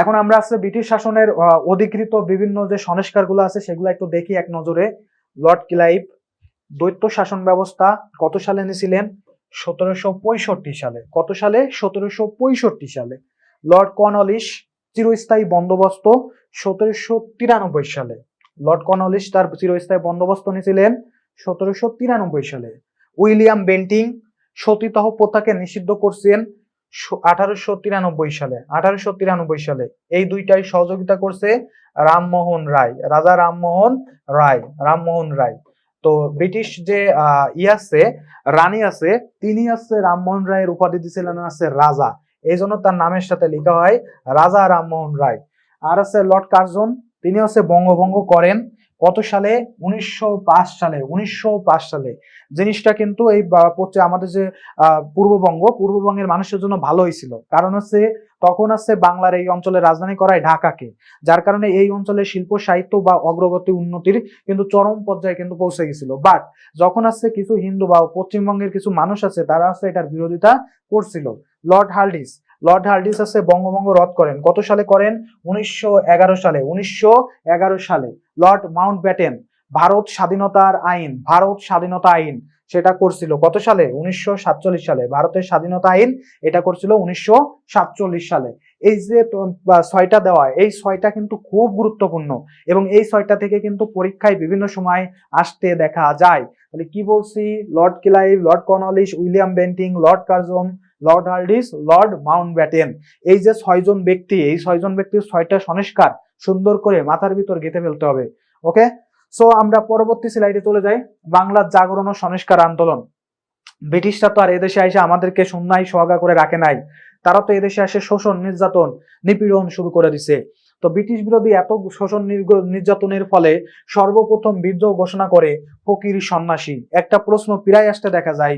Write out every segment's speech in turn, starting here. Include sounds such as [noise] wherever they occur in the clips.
এখন আমরা আসলে ব্রিটিশ শাসনের অধিকৃত বিভিন্ন যে সংস্কারগুলো আছে সেগুলো একটু দেখি এক নজরে। লর্ড ক্লাইভ দ্বৈত শাসন ব্যবস্থা কত সালে এনেছিলেন? সতেরোশো পঁয়ষট্টি সালে। কত সালে? সতেরোশো পঁয়ষট্টি সালে। লর্ড কর্নওয়ালিস চিরস্থায়ী বন্দোবস্ত সতেরোশো তিরানব্বই সালে। লর্ড কর্নওয়ালিস তার চিরস্থায়ী বন্দোবস্ত নিয়েছিলেন সতেরোশো তিরানব্বই সালে। উইলিয়াম বেন্টিং সতীতহ প্রথাকে নিষিদ্ধ করছেন আঠারোশো তিরানব্বই সালে, আঠারোশো তিরানব্বই সালে এই দুইটাই সহযোগিতা করছে রামমোহন রায়, রাজা রামমোহন রায় রামমোহন রায়। তো ব্রিটিশ যে ই আছে, রানী আছে, তিনি আছে রামমোহন রায়ের উপাধি দিয়েছিলেন আছে রাজা। এই জন্য তার নামের সাথে লেখা হয় রাজা রামমোহন রায়। আর আছে লর্ড কার্জন, তিনি হচ্ছে বঙ্গভঙ্গ করেন। কত সালে? উনিশশো পাঁচ সালে, উনিশশো পাঁচ সালে। জিনিসটা কিন্তু এই পশ্চিম আমাদের যে পূর্ববঙ্গ, পূর্ববঙ্গের মানুষের জন্য ভালো হয়েছিল কারণ হচ্ছে, তখন আছে বাংলার এই অঞ্চলে রাজধানী করায় ঢাকাকে। যার কারণে এই অঞ্চলে শিল্প, সাহিত্য বা অগ্রগতি উন্নতির কিন্তু চরম পর্যায়ে কিন্তু পৌঁছে গেছিল। বাট যখন আছে কিছু হিন্দু বা পশ্চিমবঙ্গের কিছু মানুষ আছে, তারা আছে এটার বিরোধিতা করছিল। লর্ড হার্ডিস লর্ড হার্ডিস আছে বঙ্গভঙ্গ রদ করেন। কত সালে করেন? উনিশশো এগারো সালে। উনিশশো এগারো সালে। লর্ড মাউন্ট ব্যাটেন ভারত স্বাধীনতার আইন, ভারত স্বাধীনতা আইন, সেটা করছিল কত সালে? উনিশশো সাতচল্লিশ সালে। ভারতের স্বাধীনতা আইন, এটা করছিল উনিশশো সাতচল্লিশ সালে। এই যে ছয়টা দেওয়া, এই ছয়টা কিন্তু খুব গুরুত্বপূর্ণ এবং এই ছয়টা থেকে কিন্তু পরীক্ষায় বিভিন্ন সময় আসতে দেখা যায়। তাহলে কি বলছি? Lord Clive, Lord Cornwallis William Bentinck, Lord Curzon Lord Hardinge, Lord Mountbatten এই যে ছয়জন ব্যক্তি, এই ছয়জন ব্যক্তির ছয়টা সংস্কার সুন্দর করে মাথার ভিতর গেঁথে ফেলতে হবে। ওকে? সো আমরা পরবর্তী স্লাইডে চলে যাই। বাংলার জাগরণ ও সংস্কার আন্দোলন। ব্রিটিশরা তো আর এদেশে এসে আমাদেরকে শূন্যায় সোহাগা করে রাখে নাই। তারা তো এদেশে এসে শোষণ, নির্যাতন, নিপীড়ন শুরু করে দিছে। তো ব্রিটিশ বিরোধী এত শোষণ নির্যাতনের ফলে সর্বপ্রথম বিদ্রোহ ঘোষণা করে ফকির সন্ন্যাসী। একটা প্রশ্ন প্রায় আসতে দেখা যায়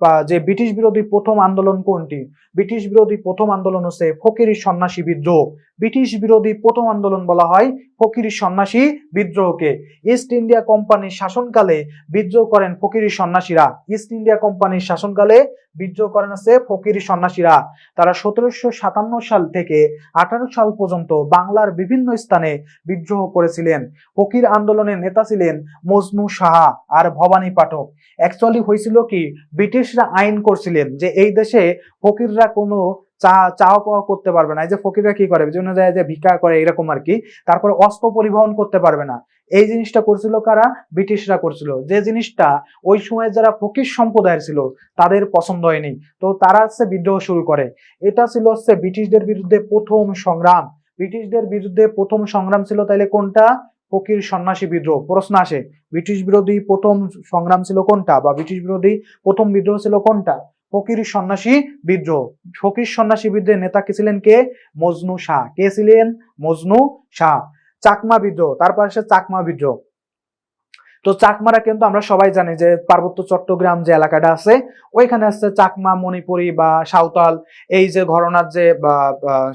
বা যে ব্রিটিশ বিরোধী প্রথম আন্দোলন কোনটি? ব্রিটিশ বিরোধী প্রথম আন্দোলন হচ্ছে ফকির সন্ন্যাসী বিদ্রোহ। ব্রিটিশ বিরোধী প্রথম আন্দোলন বলা হয় ফকির সন্ন্যাসী বিদ্রোহকে। ইস্ট ইন্ডিয়া কোম্পানির শাসনকালে বিদ্রোহ করেন ফকির সন্ন্যাসীরা। ইস্ট ইন্ডিয়া কোম্পানির শাসনকালে বিদ্রোহ করেন আছে ফকির সন্ন্যাসীরা। তারা সতেরোশো সাতান্ন সাল থেকে আঠারো সাল পর্যন্ত বাংলার বিভিন্ন স্থানে বিদ্রোহ করেছিলেন। ফকির আন্দোলনের নেতা ছিলেন মজনু সাহা আর ভবানী পাঠক। অ্যাকচুয়ালি হয়েছিল কি, ব্রিটিশরা আইন করছিলেন যে এই দেশে ফকিররা কোনো চা চাওয়া পাওয়া করতে পারবে না। এই যে ফকিররা কি করে? বিভিন্ন জায়গায় যে ভিক্ষা করে এরকম আর কি। তারপরে অস্ত্র পরিবহন করতে পারবে না। এই জিনিসটা করছিল কারা? ব্রিটিশরা করছিল। যে জিনিসটা ওই সময় যারা ফকির সম্প্রদায়ের ছিল, তাদের পছন্দ হয়নি। তো তারা হচ্ছে বিদ্রোহ শুরু করে। এটা ছিল হচ্ছে ব্রিটিশদের বিরুদ্ধে প্রথম সংগ্রাম। ব্রিটিশদের বিরুদ্ধে প্রথম সংগ্রাম ছিল তাইলে কোনটা? ফকির সন্ন্যাসী বিদ্রোহ। প্রশ্ন আসে, ব্রিটিশ বিরোধী প্রথম সংগ্রাম ছিল কোনটা? বা ব্রিটিশ বিরোধী প্রথম বিদ্রোহ ছিল কোনটা? ফকির সন্ন্যাসী বিদ্রোহ। ফকির সন্ন্যাসী বিদ্রোহের নেতা কে ছিলেন কে? মজনু শাহ। কে ছিলেন? মজনু শাহ। চাকমা বিদ্রোহ। তারপর আসে চাকমা বিদ্রোহ। তো চাকমারা কিন্তু আমরা সবাই জানি যে পার্বত্য চট্টগ্রাম যে এলাকাটা আছে ওইখানে আছে চাকমা মণিপুরি বা সাঁওতাল। এই যে ঘরনার যে বা,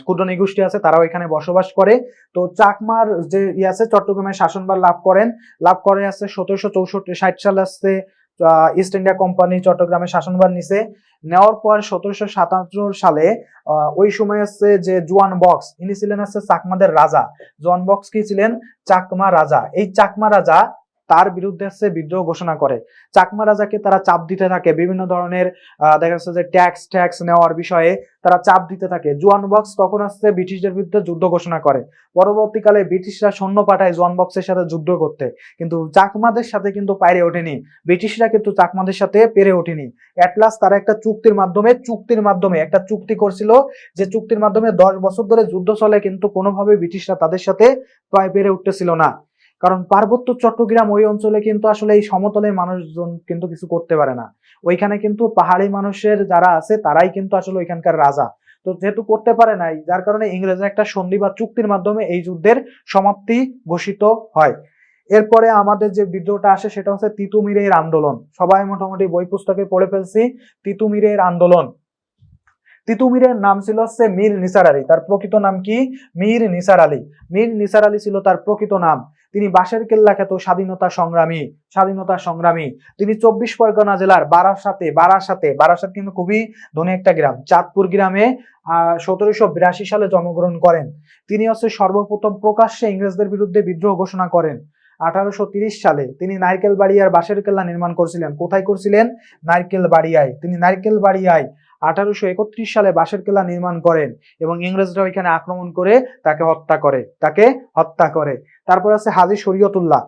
ক্ষুদ্র আছে তারা ওইখানে বসবাস করে। তো চাকমার যে ই আছে চট্টগ্রামের শাসনভার লাভ করেন। লাভ করে আছে সতেরোশো চৌষট্টি ষাট সাল আসছে ইস্ট ইন্ডিয়া কোম্পানি চট্টগ্রামে শাসনভার নিছে। নেওয়ার পর সতেরোশো সাতাত্তর সালে ওই সময় হচ্ছে যে জোয়ান বক্স, ইনি ছিলেন হচ্ছে চাকমাদের রাজা। জোয়ান বক্স কি ছিলেন? চাকমা রাজা। এই চাকমা রাজা তার বিরুদ্ধে হচ্ছে বিদ্রোহ ঘোষণা করে। চাকমা রাজাকে তারা চাপ দিতে থাকে, বিভিন্ন ধরনের দেখা যাচ্ছে যে ট্যাক্স ট্যাক্স নেওয়ার বিষয়ে তারা চাপ দিতে থাকে। জুয়ান বক্স তখন আসছে ব্রিটিশদের বিরুদ্ধে যুদ্ধ ঘোষণা করে। পরবর্তীকালে ব্রিটিশরা সৈন্য পাঠায় জুয়ান বক্সের সাথে যুদ্ধ করতে। কিন্তু চাকমাদের সাথে কিন্তু পাইরে ওঠেনি। ব্রিটিশরা কিন্তু চাকমাদের সাথে পেরে ওঠেনি। অ্যাটলাস তারা একটা চুক্তির মাধ্যমে চুক্তির মাধ্যমে, একটা চুক্তি করছিল যে চুক্তির মাধ্যমে দশ বছর ধরে যুদ্ধ চলে, কিন্তু কোনোভাবে ব্রিটিশরা তাদের সাথে পেরে উঠতেছিল না। কারণ পার্বত্য চট্টগ্রাম ওই অঞ্চলে কিন্তু আসলে এই সমতলের মানুষজন কিন্তু কিছু করতে পারে না। ওইখানে কিন্তু পাহাড়ি মানুষের যারা আছে, তারাই কিন্তু আসলে ওইখানকার রাজা। তো যেহেতু করতে পারে নাই, যার কারণে ইংরেজরা একটা সন্ধি বা চুক্তির মাধ্যমে এই যুদ্ধের সমাপ্তি ঘোষিত হয়। এরপরে আমাদের যে বিদ্রোহটা আসে, সেটা হচ্ছে তিতুমিরের আন্দোলন। সবাই মোটামুটি বই পুস্তকে পড়ে ফেলছি। তিতুমিরের আন্দোলন। তিতুমিরের নাম ছিল হচ্ছে মীর নিসার আলী। তার প্রকৃত নাম কি? মীর নিসার আলী। মীর নিসার আলী ছিল তার প্রকৃত নাম। তিনি বাঁশের কেল্লা খ্যাত স্বাধীনতা সংগ্রামী স্বাধীনতা সংগ্রামী। তিনি চব্বিশ পরগনা জেলার বারাসাতে বারাসাতে, বারাসাত কিন্তু খুবই ধনী একটা গ্রাম। চাঁদপুর গ্রামে সতেরোশো বিরাশি সালে জন্মগ্রহণ করেন। তিনি হচ্ছে সর্বপ্রথম প্রকাশ্যে ইংরেজদের বিরুদ্ধে বিদ্রোহ ঘোষণা করেন। আঠারোশো সালে তিনি নারকেল বাড়িয়ার বাঁশের কেল্লা নির্মাণ করছিলেন। কোথায় করছিলেন? নারকেল বাড়িয়ায় তিনি নারকেল বাড়িয়ায় আঠারোশো একত্রিশ সালে বাঁশের কেল্লা নির্মাণ করেন এবং ইংরেজরা ওইখানে আক্রমণ করে তাকে হত্যা করে, তাকে হত্যা করে। তারপর আছে হাজি শরীয়তুল্লাহ।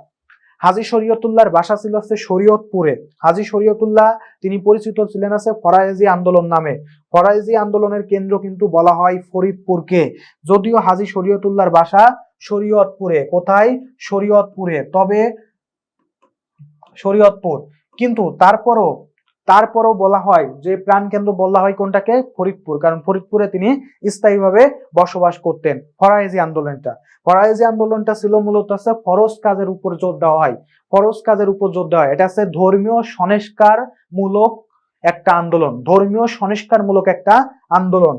হাজি শরীয়তুল্লাহর বাসা ছিল হচ্ছে শরীয়তপুরে। হাজি শরীয়তুল্লাহ তিনি পরিচিত ছিলেন আছে ফরায়েজি আন্দোলন নামে। ফরায়েজি আন্দোলনের কেন্দ্র কিন্তু বলা হয় ফরিদপুরকে। যদিও হাজি শরীয়তুল্লাহর বাসা শরীয়তপুরে। কোথায়? শরীয়তপুরে। তবে শরীয়তপুর। কিন্তু তারপরও তারপরও বলা হয় যে প্রাণকেন্দ্র বলা হয় কোনটাকে? ফরিদপুর। কারণ ফরিদপুরে তিনি স্থায়ীভাবে বসবাস করতেন ফরায়েজি আন্দোলনটা। ফরায়েজি আন্দোলনটা ছিল মূলত আছে ফরজ কাজের উপর জোর দেওয়া হয়। ফরজ কাজের উপর জোর দেওয়া হয়। এটা আছে ধর্মীয় সংস্কার মূলক একটা আন্দোলন। ধর্মীয় সংস্কার মূলক একটা আন্দোলন।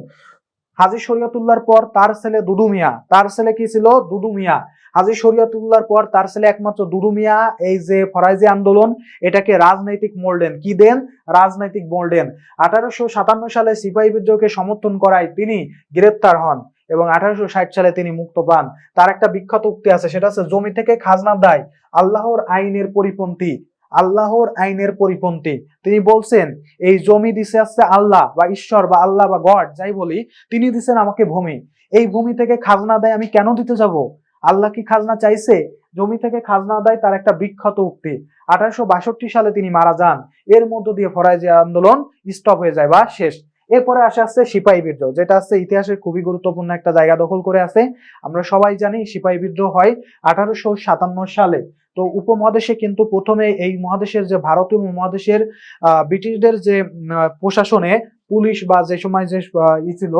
হাজি শরীয়তুল্লাহর পর তার ছেলে দুদু মিয়া। তার ছেলে কি ছিল? দুদু মিয়া। হাজি শরীয়তুল্লাহর পর তার ছেলে একমাত্র দুদু মিয়া, এই যে ফরাইজি আন্দোলন, এটাকে রাজনৈতিক মোড় দেন কি দেন? রাজনৈতিক মোড় দেন আঠারোশো সাতান্ন সালে সিপাহী বিদ্রোহকে সমর্থন করায় তিনি গ্রেপ্তার হন এবং আঠারোশো ষাট সালে তিনি মুক্ত পান। তার একটা বিখ্যাত উক্তি আছে, সেটা হচ্ছে জমি থেকে খাজনা দেয় আল্লাহর আইনের পরিপন্থী। আল্লাহর আইনের পরিপন্থী। তিনি বলছেন, এই জমি দিছে আছে আল্লাহ বা ঈশ্বর বা আল্লাহ বা গড, যাই বলি, তিনি দিছেন আমাকে ভূমি। এই ভূমি থেকে খাজনা দেয় আমি কেন দিতে যাব? আল্লাহ কি খাজনা চাইছে? জমি থেকে খাজনা দেয় তার একটা বিখ্যাত উক্তি। আঠারোশো বাষট্টি সালে তিনি মারা যান। এর মধ্য দিয়ে ফরাইজি আন্দোলন স্টপ হয়ে যায় বা শেষ। এরপরে আসে আসছে সিপাহী বিদ্রোহ, যেটা আছে ইতিহাসের খুবই গুরুত্বপূর্ণ একটা জায়গা দখল করে আছে আমরা সবাই জানি সিপাহী বিদ্রোহ হয় আঠারোশো সাতান্ন সালে। তো উপমহাদেশে কিন্তু প্রথমে এই মহাদেশের যে ভারতীয় মহাদেশের ব্রিটিশদের যে প্রশাসনে পুলিশ বা যে সময় যে ই ছিল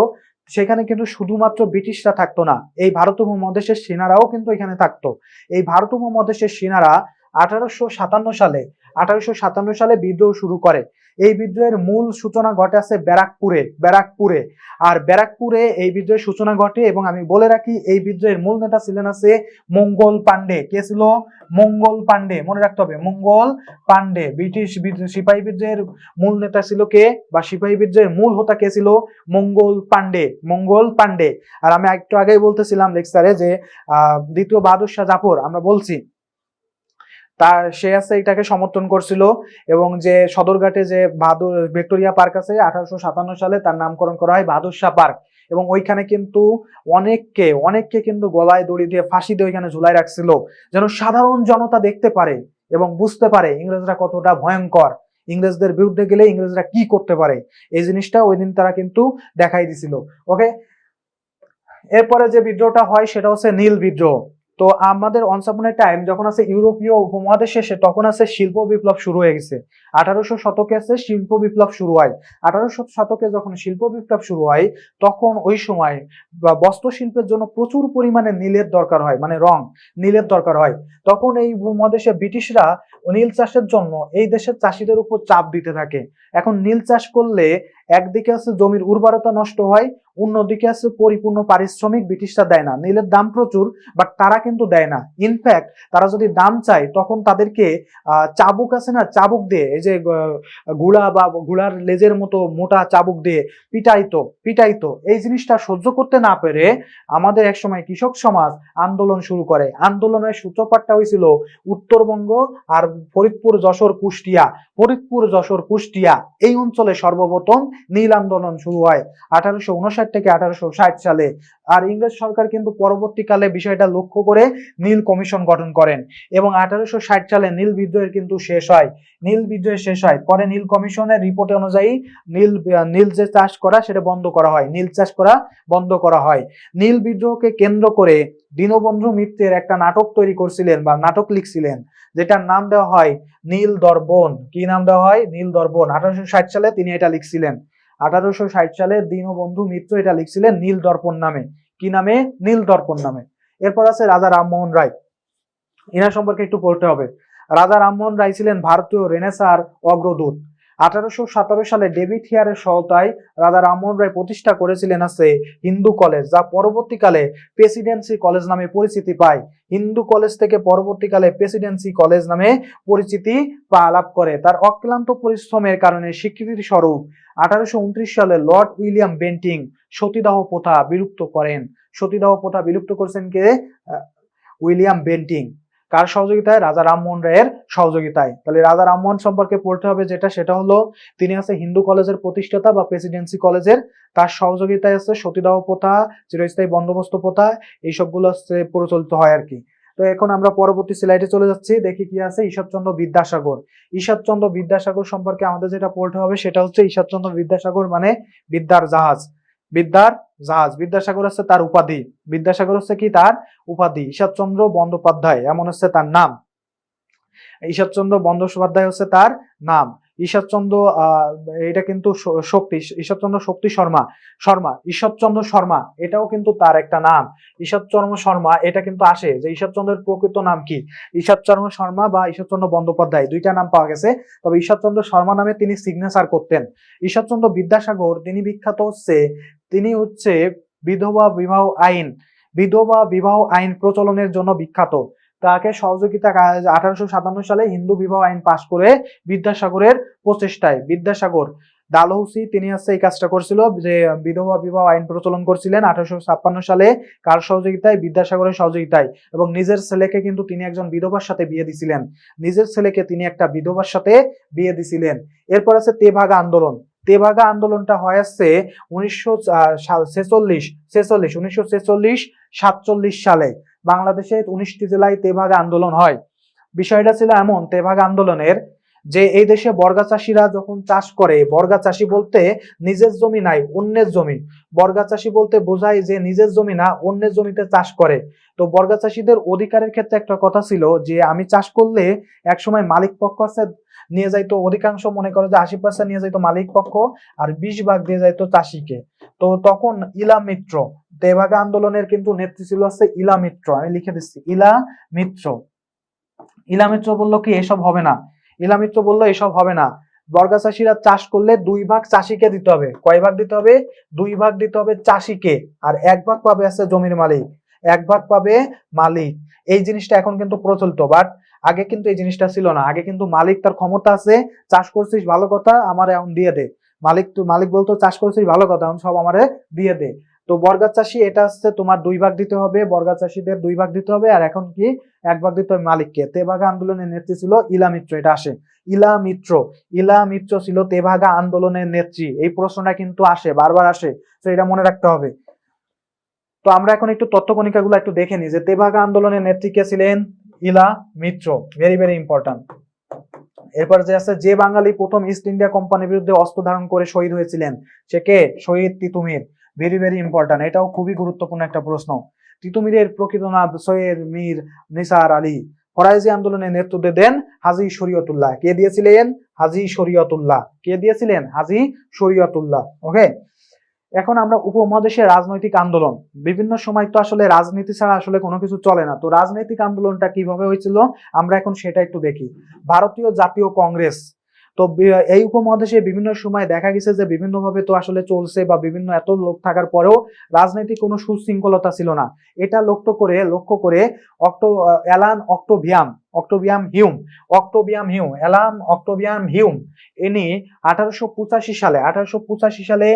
সেখানে কিন্তু শুধুমাত্র ব্রিটিশরা থাকতো না, এই ভারত উপমহাদেশের সেনারাও কিন্তু এখানে থাকতো। এই ভারত উপমহাদেশের সেনারা আঠারোশো সাতান্ন সালে আঠারোশো সাতান্ন সালে বিদ্রোহ শুরু করে। এই বিদ্রোহের মূল সূচনা ঘটে আছে ব্যারাকপুরে ব্যারাকপুরে। আর ব্যারাকপুরে এই বিদ্রোহের সূচনা ঘটে এবং আমি বলে রাখি, এই বিদ্রোহের মূল নেতা ছিলেন আছে মঙ্গল পান্ডে কে ছিল? মঙ্গল পান্ডে মনে রাখতে হবে, মঙ্গল পান্ডে ব্রিটিশ সিপাহী বিদ্রোহের মূল নেতা ছিল কে? বা সিপাহী বিদ্রোহের মূল হোতা কে ছিল? মঙ্গল পান্ডে মঙ্গল পান্ডে আর আমি একটু আগেই বলতেছিলাম লেকচারে যে দ্বিতীয় বাহাদুর শাহ জাফর, আমরা বলছি তার সে আছে এটাকে সমর্থন করছিল এবং যে সদরঘাটে যে বাহাদুর ভিক্টোরিয়া পার্ক আছে আঠারোশো সাতান্ন সালে তার নামকরণ করা হয় বাহাদুর শাহ পার্ক। এবং ওইখানে কিন্তু অনেককে অনেককে কিন্তু গলায় দড়ি দিয়ে ফাঁসি দিয়ে ওইখানে ঝুলাই রাখছিল যেন সাধারণ জনতা দেখতে পারে এবং বুঝতে পারে ইংরেজরা কতটা ভয়ঙ্কর। ইংরেজদের বিরুদ্ধে গেলে ইংরেজরা কি করতে পারে? এই জিনিসটা ওই দিন তারা কিন্তু দেখাই দিছিল। ওকে এরপরে যে বিদ্রোহটা হয় সেটা হচ্ছে নীল বিদ্রোহ। তো আমাদের অনসাপনের টাইম যখন আছে ইউরোপীয় উপমহাদেশ শেষে তখন আছে শিল্প বিপ্লব শুরু হয়ে গেছে। আঠারোশো শতকে আছে শিল্প বিপ্লব শুরু হয়। আঠারোশো শতকে যখন শিল্প বিপ্লব শুরু হয়, তখন ওই সময়, বা বস্ত্র শিল্পের জন্য প্রচুর পরিমাণে নীলের দরকার হয় মানে রং, নীলের দরকার হয়। তখন এই উপমহাদেশে ব্রিটিশরা নীল চাষের জন্য এই দেশের চাষিদের উপর চাপ দিতে থাকে। এখন নীল চাষ করলে একদিকে আছে জমির উর্বরতা নষ্ট হয়, অন্যদিকে আছে পরিপূর্ণ পারিশ্রমিক ব্রিটিশরা দেয় না। নীলের দাম প্রচুর বাট তারা কিন্তু দেয় না। ইনফ্যাক্ট তারা যদি দাম চায়, তখন তাদেরকে চাবুক আছে না, চাবুক দিয়ে, এই যে ঘোড়া বা ঘোড়ার লেজের মতো মোটা চাবুক দিয়ে পিটাইতো পিটাইতো। এই জিনিসটা সহ্য করতে না পেরে আমাদের একসময় কৃষক সমাজ আন্দোলন শুরু করে। আন্দোলনের সূত্রপাতটা হয়েছিল উত্তরবঙ্গ আর ফরিদপুর, যশোর, কুষ্টিয়া। ফরিদপুর, যশোর, কুষ্টিয়া, এই অঞ্চলে সর্বপ্রথম নীল আন্দোলন শুরু হয় আঠারোশো উনষাট থেকে আঠারোশো ষাট সালে। আর ইংরেজ সরকার কিন্তু পরবর্তীকালে বিষয়টা লক্ষ্য করে নীল কমিশন গঠন করেন এবং আঠারোশো ষাট সালে নীল বিদ্রোহের কিন্তু শেষ হয়। নীল বিদ্রোহের শেষ হয়। পরে নীল কমিশনের রিপোর্ট অনুযায়ী নীল নীল যে চাষ করা সেটা বন্ধ করা হয়। নীল চাষ করা বন্ধ করা হয়। নীল বিদ্রোহকে কেন্দ্র করে দীনবন্ধু মিত্রের একটা নাটক তৈরি করছিলেন বা নাটক লিখছিলেন, যেটার নাম দেওয়া হয় নীল দর্পণ। কি নাম দেওয়া হয়? নীল দর্পণ। আঠারোশো সালে তিনি এটা লিখছিলেন। আঠারোশো ষাট সালে দীনবন্ধু মিত্র এটা লিখছিলেন নীল দর্পণ নামে। কি নামে? নীল দর্পণ নামে। এরপর আছে রাজা রামমোহন রায়। এনার সম্পর্কে একটু পড়তে হবে। রাজা রামমোহন রায় ছিলেন ভারতীয় রেনেসার অগ্রদূত। আঠারোশো সতেরো সালে ডেভিড হিয়ারের সহায়তায় রাজা রামমোহন রায় প্রতিষ্ঠা করেছিলেন আছে হিন্দু কলেজ, যা পরবর্তীকালে প্রেসিডেন্সি কলেজ নামে পরিচিতি পায়। হিন্দু কলেজ থেকে পরবর্তীকালে প্রেসিডেন্সি কলেজ নামে পরিচিতি লাভ করে। তার অক্লান্ত পরিশ্রমের কারণে স্বীকৃতি স্বরূপ আঠারোশো উনত্রিশ সালে লর্ড উইলিয়াম বেন্টিং সতীদাহ প্রথা বিলুপ্ত করেন। সতীদাহ প্রথা বিলুপ্ত করেছেন কে? William Bentinck. কার সহযোগিতায়? রাজা রামমোহন রায়ের সহযোগিতায়। তাহলে রাজা রামমোহন সম্পর্কে পড়তে হবে যেটা, সেটা হলো তিনি আছে হিন্দু কলেজের প্রতিষ্ঠাতা বা প্রেসিডেন্সি কলেজের। তার সহযোগিতায় আছে সতীদাহ প্রথা, চিরস্থায়ী বন্দোবস্ত প্রথা, এইসবগুলো হচ্ছে প্রচলিত হয় আর কি। তো এখন আমরা পরবর্তী স্লাইডে চলে যাচ্ছি, দেখি কি আছে ঈশ্বরচন্দ্র বিদ্যাসাগর। ঈশ্বরচন্দ্র বিদ্যাসাগর সম্পর্কে আমাদের যেটা পড়তে হবে সেটা হচ্ছে ঈশ্বরচন্দ্র বিদ্যাসাগর মানে বিদ্যার জাহাজ। বিদ্যার জাহাজ। বিদ্যাসাগর হচ্ছে তার উপাধি। বিদ্যাসাগর হচ্ছে কি? তার উপাধি। ঈশ্বরচন্দ্র বন্দ্যোপাধ্যায়, এমন হচ্ছে তার নাম। ঈশ্বরচন্দ্র বন্দ্যোপাধ্যায় হচ্ছে তার নাম। ঈশ্বরচন্দ্র এটা কিন্তু শক্তি ঈশ্বরচন্দ্র শক্তি শর্মা শর্মা ঈশ্বরচন্দ্র শর্মা, এটাও কিন্তু তার একটা নাম। ঈশ্বরচন্দ্র শর্মা, এটা কিন্তু আসে যে ঈশ্বরচন্দ্রের প্রকৃত নাম কি? ঈশ্বরচন্দ্র শর্মা বা ঈশ্বরচন্দ্র বন্দ্যোপাধ্যায়, দুইটা নাম পাওয়া গেছে। তবে ঈশ্বরচন্দ্র শর্মা নামে তিনি সিগনেচার করতেন। ঈশ্বরচন্দ্র বিদ্যাসাগর, তিনি বিখ্যাত হচ্ছে, তিনি হচ্ছে বিধবা বিবাহ আইন, বিধবা বিবাহ আইন প্রচলনের জন্য বিখ্যাত। তাকে সহযোগিতা আঠারোশো সাতান্ন সালে হিন্দু বিবাহ আইন পাশ করে বিদ্যাসাগরের প্রচেষ্টায়, বিদ্যাসাগর, ডালহৌসি তিনি হচ্ছে এই কাজটা করছিল যে, বিধবা বিবাহ আইন প্রচলন করছিলেন আঠারোশো ছাপ্পান্ন সালে কার সহযোগিতায়? বিদ্যাসাগরের সহযোগিতায় এবং নিজের ছেলেকে কিন্তু তিনি একজন বিধবার সাথে বিয়ে দিছিলেন। নিজের ছেলেকে তিনি একটা বিধবার সাথে বিয়ে দিছিলেন। এরপর আছে তেভাগা আন্দোলন। তেভাগা আন্দোলনটা হয় আসছে উনিশশো ছেচল্লিশ ছেচল্লিশ, উনিশশো ছেচল্লিশ সাতচল্লিশ সালে। বাংলাদেশে উনিশটি জেলায় তেভাগ আন্দোলন হয়। বিষয়টা ছিল এমন, তেভাগ আন্দোলনের যে এই দেশে বর্গা চাষিরা যখন চাষ করে, বর্গা চাষি বলতে নিজের জমি নাই, অন্যের জমি। বর্গা চাষি বলতে বোঝায় যে নিজের জমি না, অন্যের জমিতে চাষ করে। তো বর্গা চাষিদের অধিকারের ক্ষেত্রে একটা কথা ছিল যে, আমি চাষ করলে একসময় মালিক পক্ষ আছে নিয়ে যাইতো, অধিকাংশ মনে করে যে আশি পার্সেন্ট নিয়ে যাইতো মালিক পক্ষ আর বিশ ভাগ দিয়ে যাইতো চাষিকে। তো তখন ইলা মিত্র দেবাগা আন্দোলনের কিন্তু নেত্রী ছিল হচ্ছে ইলা মিত্র, আমি লিখে দিচ্ছি, ইলা মিত্র। ইলা মিত্র বলল কি, এসব হবে না। ইলা মিত্র বলল, এসব হবে না। বর্গা চাষিরা চাষ করলে দুই ভাগ চাষিকে দিতে হবে। কয় ভাগ দিতে হবে? দুই ভাগ দিতে হবে চাষিকে। আর এক ভাগ পাবে আছে জমির মালিক। এক ভাগ পাবে মালিক। এই জিনিসটা এখন কিন্তু প্রচলিত। বাট আগে কিন্তু এই জিনিসটা ছিল না। আগে কিন্তু মালিক তার ক্ষমতা আছে, চাষ করছিস, ভালো কথা আমার এখন দিয়ে দে। মালিক তো মালিক বলতো, চাষ করছিস, ভালো কথা, এখন সব আমারে দিয়ে দে। তো বর্গা চাষি এটা হচ্ছে তোমার দুই ভাগ দিতে হবে বর্গা চাষিদের দুই ভাগ দিতে হবে, আর এখন কি এক ভাগ দিতে হবে মালিককে। তেভাগা আন্দোলনের নেত্রী ছিল ইলা মিত্র, এটা আসে। ইলা মিত্র। ইলা মিত্র ছিল তেভাগা আন্দোলনের নেত্রী। এই প্রশ্নটা কিন্তু আসে, বারবার আসে। তো এটা মনে রাখতে হবে। তো আমরা এখন একটু তথ্য কণিকাগুলো একটু দেখে নিই যে তেভাগা আন্দোলনের নেত্রী কে ছিলেন? ইলা, মিত্র ভেরি ভেরি ইম্পর্টেন্ট এরপর যে আছে, যে বাঙালি প্রথম ইস্ট ইন্ডিয়া কোম্পানির বিরুদ্ধে অস্ত্র ধারণ করে শহীদ হয়েছিলেন, সে কে? শহীদ তিতুমির। ভেরি ভেরি ইম্পর্টেন্ট এটাও খুবই গুরুত্বপূর্ণ একটা প্রশ্ন। তিতুমিরের প্রকৃত নাম সৈয়দ মীর নিসার আলী। ফরাইজি আন্দোলনের নেতৃত্ব দেন হাজি শরীয়তুল্লাহ। কে দিয়েছিলেন? হাজি শরীয়তুল্লাহ। কে দিয়েছিলেন? হাজি শরীয়তুল্লাহ। ওকে এখন আমরা উপমহাদেশের রাজনৈতিক আন্দোলন। বিভিন্ন সময় তো আসলে রাজনীতি ছাড়া আসলে কোনো কিছু চলে না। তো রাজনৈতিক আন্দোলনটা কীভাবে হয়েছিল? আমরা এখন সেটা একটু দেখি। ভারতীয় জাতীয় কংগ্রেস। তো এই উপমহাদেশে বিভিন্ন সময় দেখা গেছে যে বিভিন্নভাবে তো আসলে চলছে বা বিভিন্ন এত লোক থাকার পরেও রাজনৈতিক কোনো সুশৃঙ্খলতা ছিল না। এটা লক্ষ্য করে লক্ষ্য করে octo, Allan Octavian Octavian Hume, Octavian Hume Allan Octavian Hume. ইনি আঠারোশো পঁচাশি সালে, আঠারোশো পঁচাশি সালে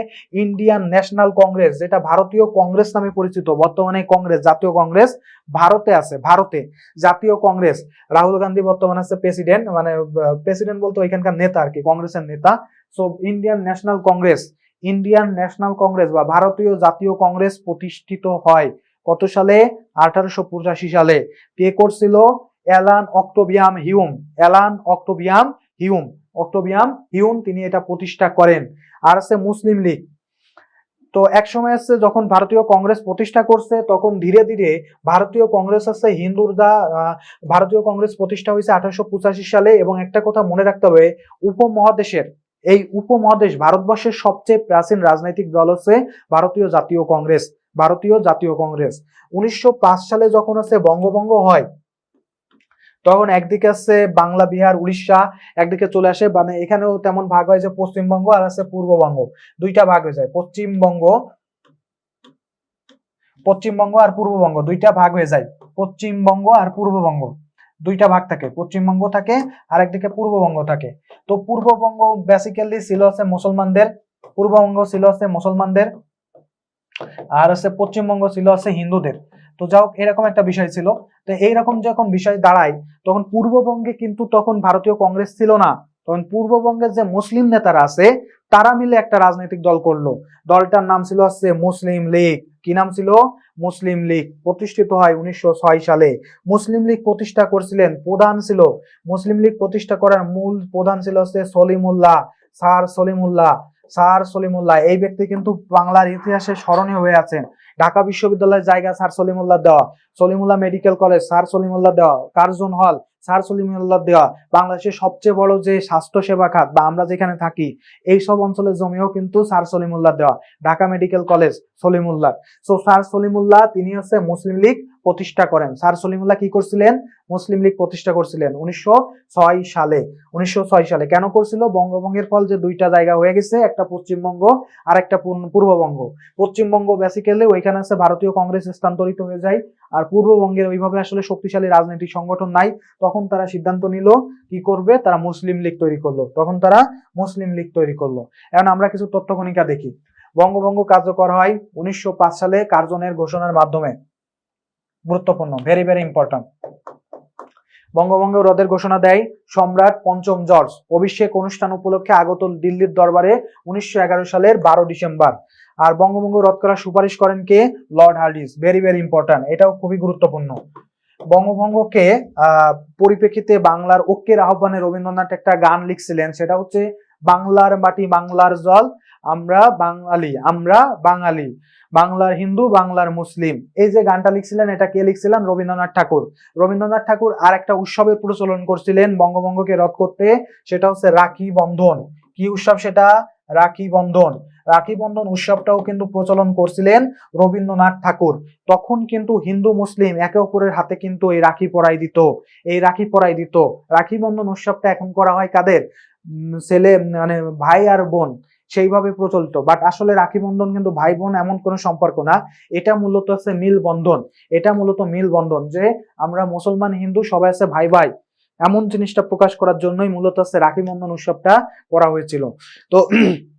ইন্ডিয়ান ন্যাশনাল কংগ্রেস, যেটা ভারতীয় কংগ্রেস নামে পরিচিত, বর্তমানে কংগ্রেস, জাতীয় কংগ্রেস ভারতে আছে, ভারতে জাতীয় কংগ্রেস। রাহুল গান্ধী বর্তমানে আছে প্রেসিডেন্ট মানে প্রেসিডেন্ট বলতে ওইখানকার নেতা আর কি, কংগ্রেসের নেতা। So, Indian national Congress, Indian national Congress বা ভারতীয় জাতীয় কংগ্রেস প্রতিষ্ঠিত হয় কত সালে? আঠারোশো পঁচাশি সালে। কে করছিল? Allan Octavian Hume. Allan Octavian Hume. Octavian Hume তিনি এটা প্রতিষ্ঠা করেন। আর আছে মুসলিম লীগ। তো এক সময় আছে যখন ভারতীয় কংগ্রেস প্রতিষ্ঠা করছে, তখন ধীরে ধীরে ভারতীয় কংগ্রেস আছে হিন্দুরদা ভারতীয় কংগ্রেস প্রতিষ্ঠা হয়েছে আঠারোশো পঁচাশি সালে এবং একটা কথা মনে রাখতে হবে, উপমহাদেশের, এই উপমহাদেশ ভারতবর্ষের সবচেয়ে প্রাচীন রাজনৈতিক দল হচ্ছে ভারতীয় জাতীয় কংগ্রেস, ভারতীয় জাতীয় কংগ্রেস। উনিশশো পাঁচ সালে যখন আছে বঙ্গভঙ্গ হয় তখন একদিকে আছে বাংলা, বিহার, উড়িষ্যা, একদিকে চলে আসে মানে এখানেও তেমন ভাগ হয় যে পশ্চিমবঙ্গ আর আছে পূর্ববঙ্গ। দুইটা ভাগ হয়ে যায়, পশ্চিমবঙ্গ পশ্চিমবঙ্গ আর পূর্ববঙ্গ, দুইটা ভাগ হয়ে যায়, পশ্চিমবঙ্গ আর পূর্ববঙ্গ। দুইটা ভাগ থাকে, পশ্চিমবঙ্গ থাকে, আর একদিকে পূর্ববঙ্গ থাকে। তো পূর্ববঙ্গ বেসিক্যালি ছিল হচ্ছে মুসলমানদের, পূর্ববঙ্গ ছিল হচ্ছে মুসলমানদের, আর হচ্ছে পশ্চিমবঙ্গ ছিল হচ্ছে হিন্দুদের। তো যাই হোক, এরকম একটা বিষয় ছিল। তো এইরকম যখন বিষয় দাঁড়ায়, তখন পূর্ববঙ্গে কিন্তু তখন ভারতীয় কংগ্রেস ছিল না। তখন পূর্ববঙ্গের যে মুসলিম নেতারা আছে, তারা মিলে একটা রাজনৈতিক দল করল। দলটার নাম ছিল হচ্ছে মুসলিম লীগ। কি নাম ছিল? মুসলিম লীগ। প্রতিষ্ঠিত হয় উনিশশো ছয় সালে। মুসলিম লীগ প্রতিষ্ঠা করছিলেন প্রধান ছিল। মুসলিম লীগ প্রতিষ্ঠা করার মূল প্রধান ছিল হচ্ছে সলিমুল্লাহ, স্যার সলিমুল্লাহ। স্যার সলিমুল্লাহ, এই ব্যক্তি কিন্তু বাংলার ইতিহাসে স্মরণীয় হয়ে আছেন। ঢাকা বিশ্ববিদ্যালয়ের জায়গা স্যার সলিমুল্লাহ দেওয়া, Salimullah medical college sir Salimullah দেওয়া, কার্জন হল স্যার সলিমুল্লাহ দেওয়া, বাংলাদেশের সবচেয়ে বড় যে স্বাস্থ্য সেবা খাত বা আমরা যেখানে থাকি, এই সব অঞ্চলের জমিও কিন্তু স্যার সলিমুল্লাহ দেওয়া, Dhaka medical college Salimullah. So sir Salimullah, তিনি হচ্ছে মুসলিম লীগ প্রতিষ্ঠা করেন। স্যার সলিমুল্লাহ কি করছিলেন? মুসলিম লীগ প্রতিষ্ঠা করছিলেন উনিশশো ছয় সালে। উনিশশো ছয় সালে কেন করছিল? বঙ্গভঙ্গের ফল যে দুইটা জায়গা হয়ে গেছে, একটা পশ্চিমবঙ্গ আর একটা পূর্ববঙ্গ। পশ্চিমবঙ্গ বেসিক্যালি ওইখানে আছে ভারতীয় কংগ্রেস স্থানান্তরিত হয়ে যায় আর পূর্ববঙ্গের ওইভাবে আসলে শক্তিশালী রাজনৈতিক সংগঠন নাই। তখন তারা সিদ্ধান্ত নিল কি করবে? তারা মুসলিম লীগ তৈরি করল। তখন তারা মুসলিম লীগ তৈরি করল। এখন আমরা কিছু তথ্য কণিকা দেখি। বঙ্গভঙ্গ কার্যকর হয় উনিশশো পাঁচ সালে কার্জনের ঘোষণার মাধ্যমে। গুরুত্বপূর্ণ ভেরি ভেরি ইম্পর্টেন্ট বঙ্গভঙ্গ রদের ঘোষণা দেয়, সম্রাট পঞ্চম জর্জ। অভিষেক অনুষ্ঠান উপলক্ষে আগত দিল্লির দরবারে উনিশশো এগারো সালের বারো ডিসেম্বর। আর বঙ্গভঙ্গ রদ করার সুপারিশ করেন কে? Lord Hardinge very very important এটাও খুবই গুরুত্বপূর্ণ। বঙ্গভঙ্গকে পরিপ্রেক্ষিতে বাংলার ঐক্যের আহ্বানে রবীন্দ্রনাথ একটা গান লিখছিলেন, সেটা হচ্ছে, বাংলার মাটি বাংলার জল। আমরা বাঙালি আমরা বাঙালি। বাংলার হিন্দু, বাংলার মুসলিম। এই যে গানটা লিখছিলেন, এটা কে লিখছিলেন? রবীন্দ্রনাথ ঠাকুর। রবীন্দ্রনাথ ঠাকুর আর একটা উৎসবের প্রচলন করছিলেন বঙ্গভঙ্গকে রদ করতে, সেটা হচ্ছে রাখি বন্ধন। কি উৎসব সেটা? রাখি বন্ধন। রাখি বন্ধন উৎসবটাও কিন্তু প্রচলন করছিলেন রবীন্দ্রনাথ ঠাকুর। তখন কিন্তু হিন্দু, মুসলিম একে অপরের হাতে কিন্তু এই রাখি পরাই দিত। এই রাখি পরাই দিত। রাখি বন্ধন উৎসবটা এখন করা হয় কাদের? ছেলে মানে ভাই আর বোন। সেইভাবে প্রচলিত। বাট আসলে রাখি বন্ধন কিন্তু ভাই বোন এমন কোনো সম্পর্ক না। এটা মূলত হচ্ছে মিল বন্ধন। এটা মূলত মিল বন্ধন যে আমরা মুসলমান, হিন্দু সবাই আছে ভাই ভাই। এমন জিনিসটা প্রকাশ করার জন্যই মূলত হচ্ছে রাখি বন্ধন উৎসবটা করা হয়েছিল। তো [clears throat]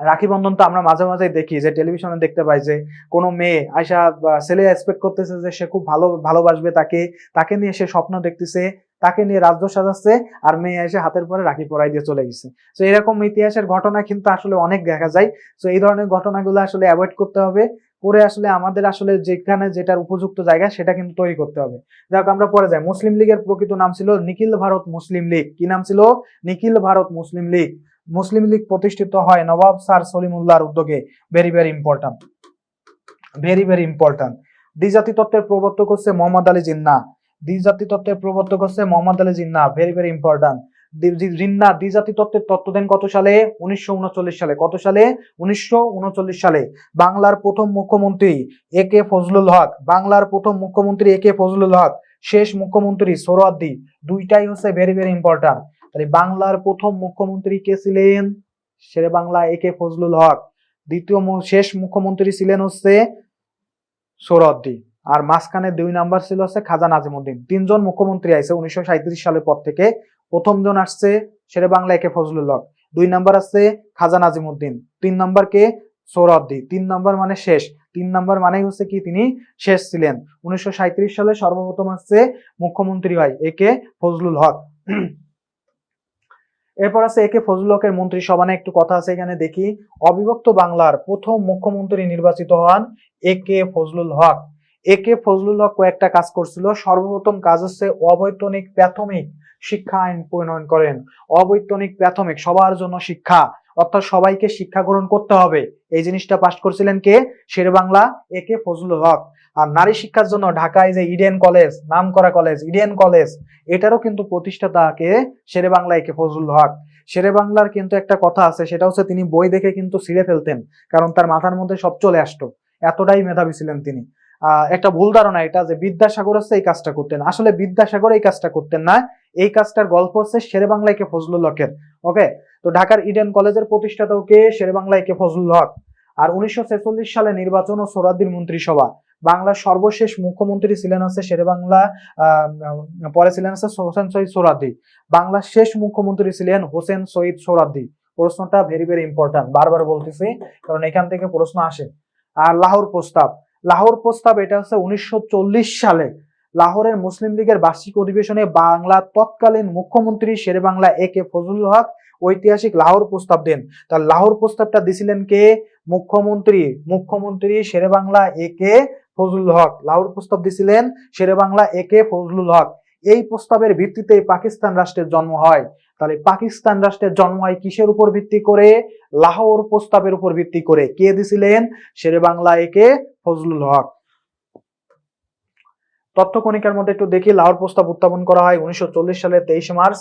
রাখি বন্ধন তো আমরা মাঝে মাঝে দেখি যে টেলিভিশনে দেখতে পাই যে কোনো মেয়ে আয়সা ছেলে এক্সপেক্ট করতেছে যে সে খুব ভালো, ভালোবাসবে তাকে। তাকে নিয়ে সে স্বপ্ন দেখতেছে। তাকে নিয়ে রাজ্য সাজাচ্ছে আর মেয়ে এসে হাতের পরে রাখি পরাই দিয়ে চলে গেছে। তো এরকম ইতিহাসের ঘটনা কিন্তু আসলে অনেক দেখা যায়। তো এই ধরনের ঘটনাগুলো আসলে অ্যাভয়েড করতে হবে। করে আসলে আমাদের আসলে যেখানে যেটার উপযুক্ত জায়গা সেটা কিন্তু তৈরি করতে হবে। যাক আমরা পরে যাই। মুসলিম লীগের প্রকৃত নাম ছিল নিখিল ভারত মুসলিম লীগ। কি নাম ছিল? নিখিল ভারত মুসলিম লীগ। মুসলিম লীগ প্রতিষ্ঠিত হয় নবাব স্যার সলিমুল্লাহর উদ্যোগে। Very very important very very important দ্বিজাতি তত্ত্বের প্রবর্তক হচ্ছে মোহাম্মদ আলী জিন্না দ্বিজাতি তত্ত্বের প্রবর্তক হচ্ছে Mohammad Ali Jinnah very very important Jinnah, দ্বিজাতি তত্ত্বের তত্ত্ব দেন কত সালে? উনিশশো উনচল্লিশ সালে। কত সালে? উনিশশো উনচল্লিশ সালে। বাংলার প্রথম মুখ্যমন্ত্রী এ কে ফজলুল হক, বাংলার প্রথম মুখ্যমন্ত্রী এ কে ফজলুল হক, শেষ মুখ্যমন্ত্রী সোহরাদ্দি দুইটাই হচ্ছে ভেরি ভেরি ইম্পর্টেন্ট তাহলে বাংলার প্রথম মুখ্যমন্ত্রী কে ছিলেন? শেরে বাংলা এ কে ফজলুল হক। দ্বিতীয় শেষ মুখ্যমন্ত্রী ছিলেন হচ্ছে সোহরাদ্দি আর মাঝখানে দুই নাম্বার ছিল হচ্ছে খাজা নাজিমুদ্দিন। তিনজন মুখ্যমন্ত্রী আছে উনিশশো সালের পর থেকে। প্রথম জন আসছে শেরে বাংলা একে ফজলুল হক, দুই নাম্বার আছে খাজা নাজিমুদ্দিন, তিন নাম্বার কে সোহরাদ্দি তিন নাম্বার মানে শেষ, তিন নাম্বার মানেই হচ্ছে কি তিনি শেষ ছিলেন। উনিশশো সাঁইত্রিশ সালে সর্বপ্রথম হচ্ছে মুখ্যমন্ত্রী হয় একে ফজলুল হক। এরপর আছে একে ফজলুল হকের মন্ত্রিসভা নিয়ে একটু কথা আছে, এখানে দেখি। অবিভক্ত বাংলার প্রথম মুখ্যমন্ত্রী নির্বাচিত হন এ কে ফজলুল হক। এ কে ফজলুল হক কয়েকটা কাজ করছিল। সর্বপ্রথম কাজ হচ্ছে অবৈতনিক প্রাথমিক শিক্ষা আইন প্রণয়ন করেন। অবৈতনিক প্রাথমিক সবার জন্য শিক্ষা, অর্থাৎ সবাইকে শিক্ষা গ্রহণ করতে হবে। এই জিনিসটা পাশ করছিলেন কে? শের বাংলা এ কে ফজলুল হক। আর নারী শিক্ষার জন্য ঢাকায় যে ইডেন কলেজ নাম করা কলেজ, ইডেন কলেজ, এটারও কিন্তু প্রতিষ্ঠাতা কে? শেরে বাংলা একে ফজলুল হক। শেরে বাংলার কিন্তু একটা কথা আছে, সেটা হচ্ছে তিনি বই দেখে কিন্তু ছিঁড়ে ফেলতেন, কারণ তার মাথার মধ্যে সব চলে আসতো। এতটাই মেধাবী ছিলেন তিনি। একটা ভুল ধারণা এটা যে বিদ্যাসাগর হচ্ছে এই কাজটা করতেন। আসলে বিদ্যাসাগর এই কাজটা করতেন না। এই কাজটার গল্প হচ্ছে শেরে বাংলায় কে ফজলুল হকের। ওকে? তো ঢাকার ইডেন কলেজের প্রতিষ্ঠাতাও কে শেরে বাংলায় কে ফজলুল হক। আর উনিশশো ছেচল্লিশ সালে নির্বাচন ও সোরাদ্দির মন্ত্রিসভা। বাংলার সর্বশেষ মুখ্যমন্ত্রী ছিলেন হচ্ছে শেরে বাংলা পরে ছিলেন হচ্ছে হোসেন শহীদ সোরাদ্দি বাংলার শেষ মুখ্যমন্ত্রী ছিলেন হোসেন শহীদ সোরাদ্দি প্রশ্নটা ভেরি ভেরি ইম্পর্ট্যান্ট বারবার বলতেছি, কারণ এখান থেকে প্রশ্ন আসে। আর লাহোর প্রস্তাব। লাহোর প্রস্তাব, এটা হচ্ছে উনিশশো চল্লিশ সালে। লাহোরের মুসলিম লীগের বার্ষিক অধিবেশনে বাংলা তৎকালীন মুখ্যমন্ত্রী শেরে বাংলা এ কে ফজলুল হক ঐতিহাসিক লাহোর প্রস্তাব দেন। তার লাহোর প্রস্তাবটা দিছিলেন কে? মুখ্যমন্ত্রী মুখ্যমন্ত্রী শেরে বাংলা এ কে ফজলুল হক। লাহোর প্রস্তাব দিছিলেন শেরে বাংলা এ কে ফজলুল হক। এই প্রস্তাবের ভিত্তিতে পাকিস্তান রাষ্ট্রের জন্ম হয়। তাহলে পাকিস্তান রাষ্ট্রের জন্ম হয় কিসের উপর ভিত্তি করে? লাহোর প্রস্তাবের উপর ভিত্তি করে। কে দিছিলেন? শেরে বাংলা একে ফজলুল হক। তথ্য কণিকার মধ্যে একটু দেখি লাহোর প্রস্তাব উত্থাপন করা হয় উনিশশো সালে তেইশে মার্চ।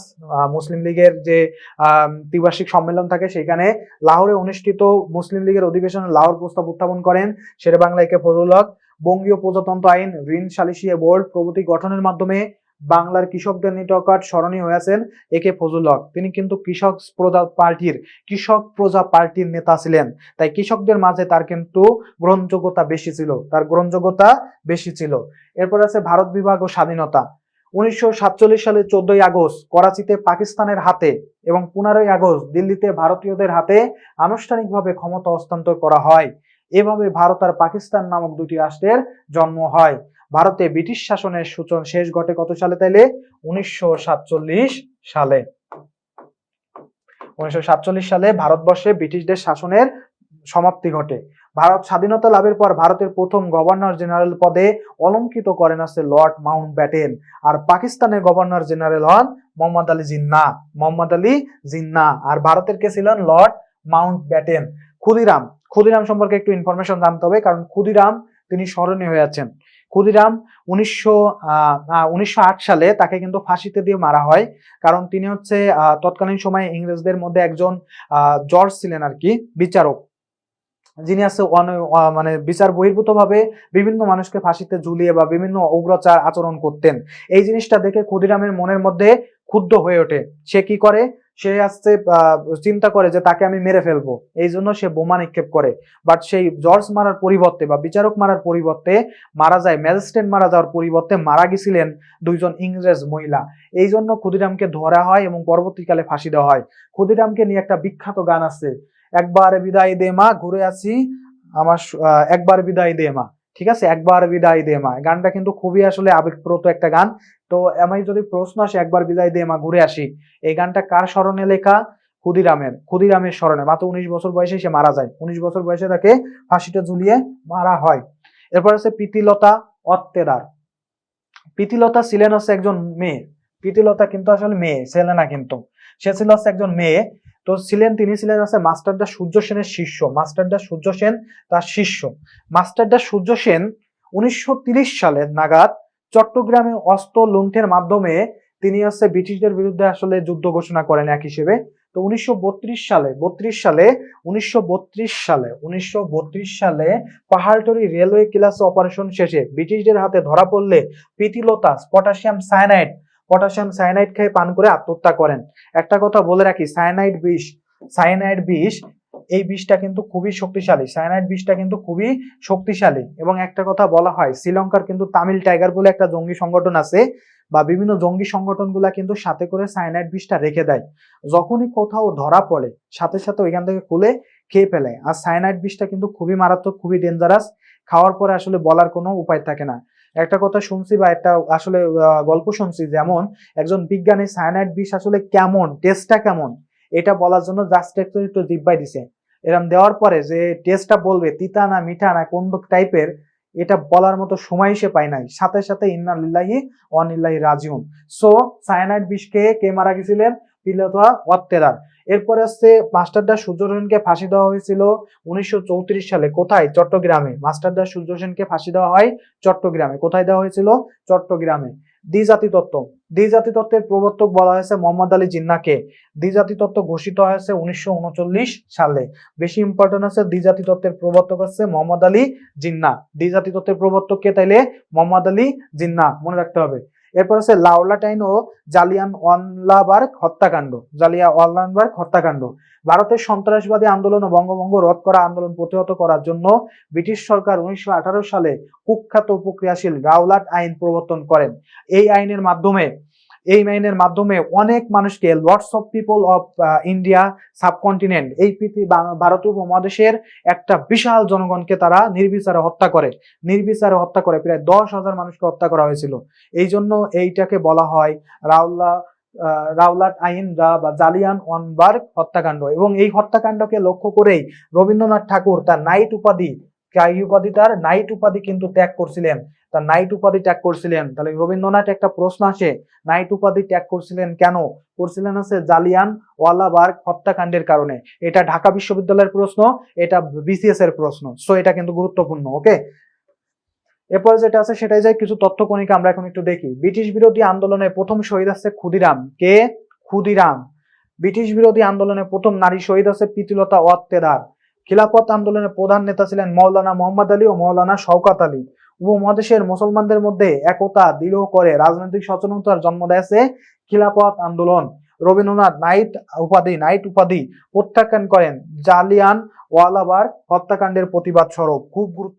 মুসলিম লীগের যে আহ, দ্বিবার্ষিক সম্মেলন থাকে সেখানে লাহোরে অনুষ্ঠিত মুসলিম লীগের অধিবেশনে লাহোর প্রস্তাব উত্থাপন করেন শেরে বাংলা একে ফজলুল হক। বঙ্গীয় প্রজাতন্ত্র আইন ঋণ সালিসি বোর্ড প্রভৃতি গঠনের মাধ্যমে বাংলার কৃষকদের নিকট স্মরণীয় হয়েছেন একে ফজলুল হক। তিনি কিন্তু কৃষক প্রজা পার্টির, কৃষক প্রজা পার্টির নেতা ছিলেন। তাই কৃষকদের মাঝে তার কিন্তু গ্রহণযোগ্যতা বেশি ছিল, তার গ্রহণযোগ্যতা বেশি ছিল। এরপর আছে ভারত বিভাগ ও স্বাধীনতা। উনিশশো সালের চোদ্দই আগস্ট করাচিতে পাকিস্তানের হাতে এবং পনেরোই আগস্ট দিল্লিতে ভারতীয়দের হাতে আনুষ্ঠানিকভাবে ক্ষমতা হস্তান্তর করা হয়। এভাবে ভারত আর পাকিস্তান নামক দুটি রাষ্ট্রের জন্ম হয়। ভারতে ব্রিটিশ শাসনের সূচন শেষ ঘটে কত সালে তাইলে? উনিশশো সাতচল্লিশ সালে। উনিশশো সাতচল্লিশ সালে ভারতবর্ষে ব্রিটিশদের শাসনের সমাপ্তি ঘটে। ভারত স্বাধীনতা লাভের পর ভারতের প্রথম গভর্নর জেনারেল পদে অলঙ্কিত করেন আছে লর্ড মাউন্ট ব্যাটেন আর পাকিস্তানের গভর্নর জেনারেল হন মোহাম্মদ আলী জিন্না। মোহাম্মদ আলী জিন্না আর ভারতের কে ছিলেন? Lord Mountbatten Khudiram. ক্ষুদিরাম সম্পর্কে একটু ইনফরমেশন জানতে হবে কারণ ক্ষুদিরাম তিনি স্মরণীয় হয়ে আছেন। ক্ষুদিরাম উনিশশো উনিশশো সালে তাকে কিন্তু ফাঁসিতে দিয়ে মারা হয়। কারণ তিনি হচ্ছে তৎকালীন সময়ে ইংরেজদের মধ্যে একজন জর্জ ছিলেন আর কি, বিচারক। যিনি আছে মানে বিচার বহির্ভূত ভাবে বিভিন্ন মানুষকে ফাঁসিতে ঝুলিয়ে বা বিভিন্ন অগ্রচার আচরণ করতেন। এই জিনিসটা দেখে ক্ষুদিরামের মনের মধ্যে ক্ষুব্ধ হয়ে ওঠে। সে কি করে? সে আসছে চিন্তা করে যে তাকে আমি মেরে ফেলব। এই জন্য সে বোমা নিক্ষেপ করে। বাট সেই জর্জ মারার পরিবর্তে বা বিচারক মারার পরিবর্তে মারা যায়, ম্যাজিস্ট্রেট মারা যাওয়ার পরিবর্তে মারা গেছিলেন দুইজন ইংরেজ মহিলা। এই জন্য ক্ষুদিরামকে ধরা হয় এবং পরবর্তীকালে ফাঁসি দেওয়া হয়। ক্ষুদিরামকে নিয়ে একটা বিখ্যাত গান আছে, একবার বিদায় দে মা, ঘুরে আসি আমার একবার বিদায় দে মা। ঠিক আছে? একবার বিদায় দে মা। গানটা কিন্তু খুবই আসলে আবেগপ্রত একটা গান। তো আমি যদি প্রশ্ন আসে, একবার বিদায় দে মা, ঘুরে আসি। এই গানটা কার স্মরণে লেখা? ক্ষুদিরামের ক্ষুদিরামের স্মরণে। মাত্র উনিশ বছর বয়সে সে মারা যায়। উনিশ বছর বয়সে তাকে ফাঁসিটা ঝুলিয়ে মারা হয়। এরপর আছে প্রীতিলতা অত্তেদার। প্রীতিলতা ছিলেন হচ্ছে একজন মেয়ে। প্রীতিলতা কিন্তু আসলে মেয়ে, ছেলে না কিন্তু। সে ছিল হচ্ছে একজন মেয়ে। তো ছিলেন তিনি ছিলেন আছে মাস্টারদা সূর্য সেনের শিষ্য। মাস্টারদা সূর্য সেন তার শিষ্য। মাস্টারদা সূর্য সেন উনিশশো সালে নাগাদ চট্টগ্রামে অস্ত্র লুণ্ঠের মাধ্যমে তিনি হচ্ছে ব্রিটিশদের বিরুদ্ধে আসলে যুদ্ধ ঘোষণা করেন এক হিসেবে। তো উনিশশো বত্রিশ সালে বত্রিশ সালে, উনিশশো বত্রিশ সালে, উনিশশো বত্রিশ সালে পাহাড়তরি রেলওয়ে ক্লাস অপারেশন শেষে ব্রিটিশদের হাতে ধরা পড়লে Pritilata, potassium cyanide potassium cyanide খেয়ে পান করে আত্মহত্যা করেন। একটা কথা বলে রাখি, সায়ানাইড বিষ সায়ানাইড বিষ, এই বিষটা কিন্তু খুবই শক্তিশালী। সায়ানাইড বিষটা কিন্তু খুবই শক্তিশালী। এবং একটা কথা বলা হয়, শ্রীলঙ্কার কিন্তু তামিল টাইগার বলে একটা জঙ্গি সংগঠন আছে বা বিভিন্ন জঙ্গি সংগঠনগুলা কিন্তু সাথে করে সায়ানাইড বিষটা রেখে দেয়। যখনই কোথাও ধরা পড়ে, সাথে সাথে ওইখান থেকে খুলে খেয়ে ফেলে। আর সায়ানাইড বিষটা কিন্তু খুবই মারাত্মক, খুবই ডেঞ্জারাস খাওয়ার পরে আসলে বলার কোনো উপায় থাকে না। একটা কথা শুনছি বা একটা আসলে গল্প শুনছি যেমন একজন বিজ্ঞানী সায়ানাইড বিষ আসলে কেমন টেস্টটা কেমন? এটা বলার জন্য জাস্ট একটু একটু জিব্বাই দিছে। এরম দেওয়ার পরে যে টেস্টটা বলবে, তিতা না মিঠা না কোন টাইপের এটা বলার মতো সময় সে পায় নাই। সাথে সাথে ইন্না লিল্লাহি অনিল্লাহি রাজিউন। সো সায়ানাইড বিষকে কে মারা গেছিলেন? পিলতা ওয়াত্তেদার। এরপরে আসছে মাস্টারদা সূর্য সেনকে ফাঁসি দেওয়া হয়েছিল উনিশশো চৌত্রিশ সালে। কোথায়? চট্টগ্রামে। মাস্টারদা সূর্য সেনকে ফাঁসি দেওয়া হয় চট্টগ্রামে। কোথায় দেওয়া হয়েছিল? চট্টগ্রামে। দ্বিজাতি তত্ত্ব দ্বিজাতি তত্ত্বের প্রবর্তক বলা হয়েছে মোহাম্মদ আলী জিন্নাকে দ্বিজাতি তত্ত্ব ঘোষিত হয়েছে উনিশশো উনচল্লিশ সালে। বেশি ইম্পর্টেন্ট আছে দ্বিজাতি তত্ত্বের প্রবর্তক হচ্ছে মোহাম্মদ আলী জিন্না দ্বিজাতি তত্ত্বের প্রবর্তক কে তাইলে? মোহাম্মদ আলী জিন্না মনে রাখতে হবে। এরপর আছে লাউলাটাইন ও জালিয়ান ওয়ানলাবার্গ হত্যাকাণ্ড, জালিয়া ওয়ানলাবার্গ হত্যাকাণ্ড। ভারতের সন্ত্রাসবাদী আন্দোলন ও বঙ্গভঙ্গ রদ করা আন্দোলন প্রতিহত করার জন্য ব্রিটিশ সরকার উনিশশো আঠারো সালে কুখ্যাত প্রক্রিয়াশীল রাওলাট আইন প্রবর্তন করেন। এই আইনের মাধ্যমে এই মাইনের মাধ্যমে অনেক মানুষকে lords of people of India subcontinent এই পৃথিবী ভারতীয় উপমহাদেশের একটা বিশাল জনগণকে তারা নির্বিচারে হত্যা করে। নির্বিচারে হত্যা করে প্রায় দশ হাজার মানুষকে হত্যা করা হয়েছিল। এই জন্য এইটাকে বলা হয় রাউলা আহ, রাওলাট আইন যা- বা জালিয়ান ওয়ানবার্গ হত্যাকাণ্ড। এবং এই হত্যাকাণ্ডকে লক্ষ্য করেই রবীন্দ্রনাথ ঠাকুর তার নাইট উপাধি উপাধি তার নাইট উপাধি কিন্তু ত্যাগ করছিলেন। তার নাইট উপাধি ত্যাগ করছিলেন। তাহলে রবীন্দ্রনাথ একটা প্রশ্ন আসে, নাইট উপাধি ত্যাগ করছিলেন কেন? করছিলেন হচ্ছে জালিয়ান ওয়ালাবার্গ হত্যাকাণ্ডের কারণে। এটা ঢাকা বিশ্ববিদ্যালয়ের প্রশ্ন, এটা বিসিএস এর প্রশ্ন সো এটা কিন্তু গুরুত্বপূর্ণ ওকে এরপরে যেটা আছে সেটাই যাই কিছু তথ্য কণিকা আমরা এখন একটু দেখি। ব্রিটিশ বিরোধী আন্দোলনে প্রথম শহীদ আছে ক্ষুদিরাম। কে? ক্ষুদিরাম। ব্রিটিশ বিরোধী আন্দোলনে প্রথম নারী শহীদ আছে প্রীতিলতা ওয়াত্তেদার। খিলাফত আন্দোলনের প্রধান নেতা ছিলেন মৌলানা মোহাম্মদ আলী ও মৌলানা শওকাত আলী। উপমহাদেশের মুসলমানদের মধ্যে একতা দৃঢ় করে রাজনৈতিক সচেতনতার জন্ম দিয়েছে খিলাফত আন্দোলন। রবীন্দ্রনাথ নাইট উপাধি নাইট উপাধি প্রত্যাখ্যান করেন। জালিয়ান ওয়ালাবার হত্যাকাণ্ডের প্রতিবাদ স্বরূপ। খুব গুরুত্ব